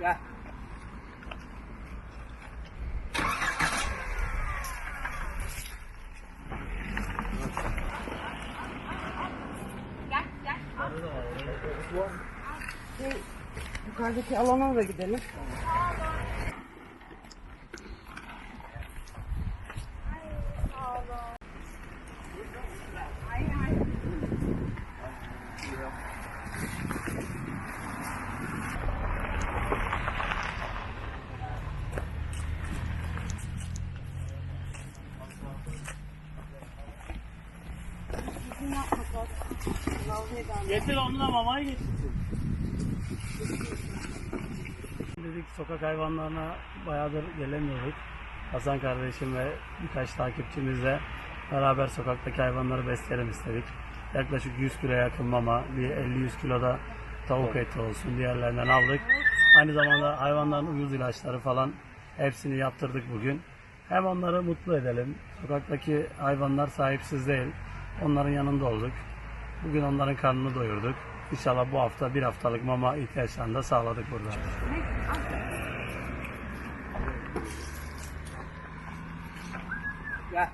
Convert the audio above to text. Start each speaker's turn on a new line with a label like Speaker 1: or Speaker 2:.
Speaker 1: Gel.
Speaker 2: Şey, yukarıdaki alana da gidelim.
Speaker 1: Getir onunla mamayı getirsin. Dedik sokak hayvanlarına bayağıdır gelemiyorduk. Hasan kardeşim ve birkaç takipçimizle beraber sokaktaki hayvanları besleyelim istedik. Yaklaşık 100 kilo yakın mama, bir 50-100 kilo da tavuk eti olsun diğerlerinden aldık. Aynı zamanda hayvanların uyuz ilaçları falan hepsini yaptırdık bugün. Hem onları mutlu edelim. Sokaktaki hayvanlar sahipsiz değil. Onların yanında olduk. Bugün onların karnını doyurduk. İnşallah bu hafta bir haftalık mama ihtiyaçlarını da sağladık burada.
Speaker 2: Gel.